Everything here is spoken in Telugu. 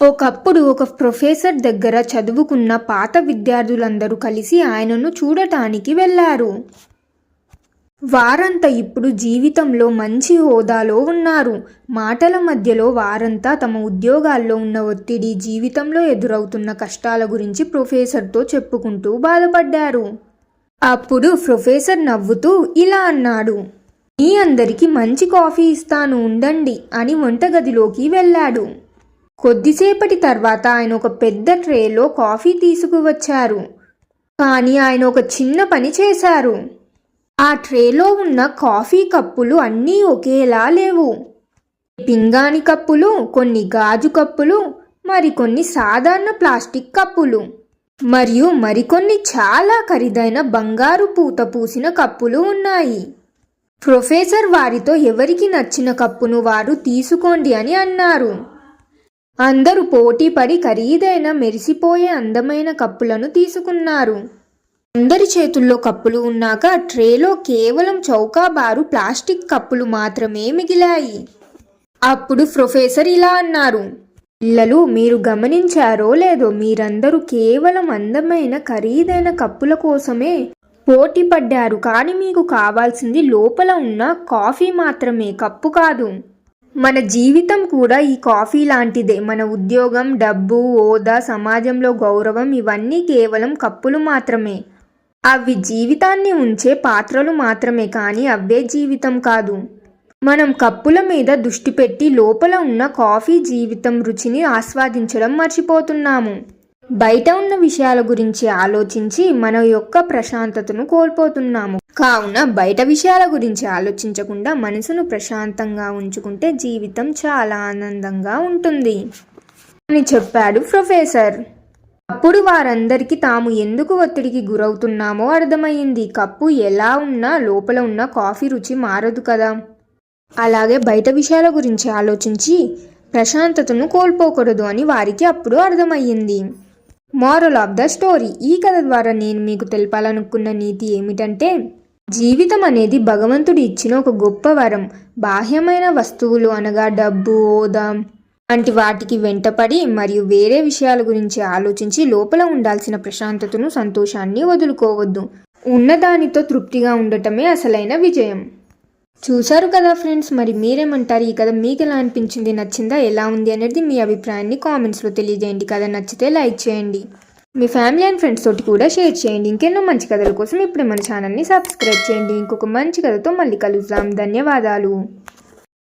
ఒకప్పుడు ఒక ప్రొఫెసర్ దగ్గర చదువుకున్న పాత విద్యార్థులందరూ కలిసి ఆయనను చూడటానికి వెళ్ళారు. వారంతా ఇప్పుడు జీవితంలో మంచి హోదాలో ఉన్నారు. మాటల మధ్యలో వారంతా తమ ఉద్యోగాల్లో ఉన్న ఒత్తిడి జీవితంలో ఎదురవుతున్న కష్టాల గురించి ప్రొఫెసర్తో చెప్పుకుంటూ బాధపడ్డారు. అప్పుడు ప్రొఫెసర్ నవ్వుతూ ఇలా అన్నాడు మీ అందరికీ మంచి కాఫీ ఇస్తాను ఉండండి అని వంటగదిలోకి వెళ్ళాడు. కొద్దిసేపటి తర్వాత ఆయన ఒక పెద్ద ట్రేలో కాఫీ తీసుకువచ్చారు. కానీ ఆయన ఒక చిన్న పని చేశారు. ఆ ట్రేలో ఉన్న కాఫీ కప్పులు అన్నీ ఒకేలా లేవు. పింగాణి కప్పులు కొన్ని గాజు కప్పులు మరికొన్ని సాధారణ ప్లాస్టిక్ కప్పులు మరియు మరికొన్ని చాలా ఖరీదైన బంగారు పూత పూసిన కప్పులు ఉన్నాయి. ప్రొఫెసర్ వారితో ఎవరికి నచ్చిన కప్పును వారు తీసుకోండి అని అన్నారు. అందరూ పోటీపడి ఖరీదైన మెరిసిపోయే అందమైన కప్పులను తీసుకున్నారు. అందరి చేతుల్లో కప్పులు ఉన్నాక ట్రేలో కేవలం చౌకాబారు ప్లాస్టిక్ కప్పులు మాత్రమే మిగిలాయి. అప్పుడు ప్రొఫెసర్ ఇలా అన్నారు పిల్లలు మీరు గమనించారో లేదో మీరందరూ కేవలం అందమైన ఖరీదైన కప్పుల కోసమే పోటీ పడ్డారు కానీ మీకు కావాల్సింది లోపల ఉన్న కాఫీ మాత్రమే కప్పు కాదు. మన జీవితం కూడా ఈ కాఫీ లాంటిదే. మన ఉద్యోగం డబ్బు హోదా సమాజంలో గౌరవం ఇవన్నీ కేవలం కప్పులు మాత్రమే. అవి జీవితాన్ని ఉంచే పాత్రలు మాత్రమే కానీ అవే జీవితం కాదు. మనం కప్పుల మీద దృష్టి పెట్టి లోపల ఉన్న కాఫీ జీవితం రుచిని ఆస్వాదించడం మర్చిపోతున్నాము. బయట ఉన్న విషయాల గురించి ఆలోచించి మన యొక్క ప్రశాంతతను కోల్పోతున్నాము. కావున బయట విషయాల గురించి ఆలోచించకుండా మనసును ప్రశాంతంగా ఉంచుకుంటే జీవితం చాలా ఆనందంగా ఉంటుంది అని చెప్పాడు ప్రొఫెసర్. అప్పుడు వారందరికీ తాము ఎందుకు ఒత్తిడికి గురవుతున్నామో అర్థమైంది కప్పు ఎలా ఉన్నా లోపల ఉన్న కాఫీ రుచి మారదు కదా. అలాగే బయట విషయాల గురించి ఆలోచించి ప్రశాంతతను కోల్పోకూడదు అని వారికి అప్పుడు అర్థమయ్యింది. మారల్ ఆఫ్ ద స్టోరీ ఈ కథ ద్వారా నేను మీకు తెలపాలనుకున్న నీతి ఏమిటంటే జీవితం అనేది భగవంతుడు ఇచ్చిన ఒక గొప్ప వరం బాహ్యమైన వస్తువులు అనగా డబ్బు హోదా. వంటి వాటికి వెంటపడి మరియు వేరే విషయాల గురించి ఆలోచించి లోపల ఉండాల్సిన ప్రశాంతతను సంతోషాన్ని వదులుకోవద్దు. ఉన్నదానితో తృప్తిగా ఉండటమే అసలైన విజయం. చూశారు కదా ఫ్రెండ్స్ మరి మీరేమంటారు? ఈ కథ మీకు ఎలా అనిపించింది? నచ్చిందా? ఎలా ఉంది? అనేది మీ అభిప్రాయాన్ని కామెంట్స్లో తెలియజేయండి. కథ నచ్చితే లైక్ చేయండి. మీ ఫ్యామిలీ అండ్ ఫ్రెండ్స్ తోటి కూడా షేర్ చేయండి. ఇంకెన్నో మంచి కథల కోసం ఇప్పుడే మన ఛానల్ని సబ్స్క్రైబ్ చేయండి. ఇంకొక మంచి కథతో మళ్ళీ కలుద్దాం. ధన్యవాదాలు.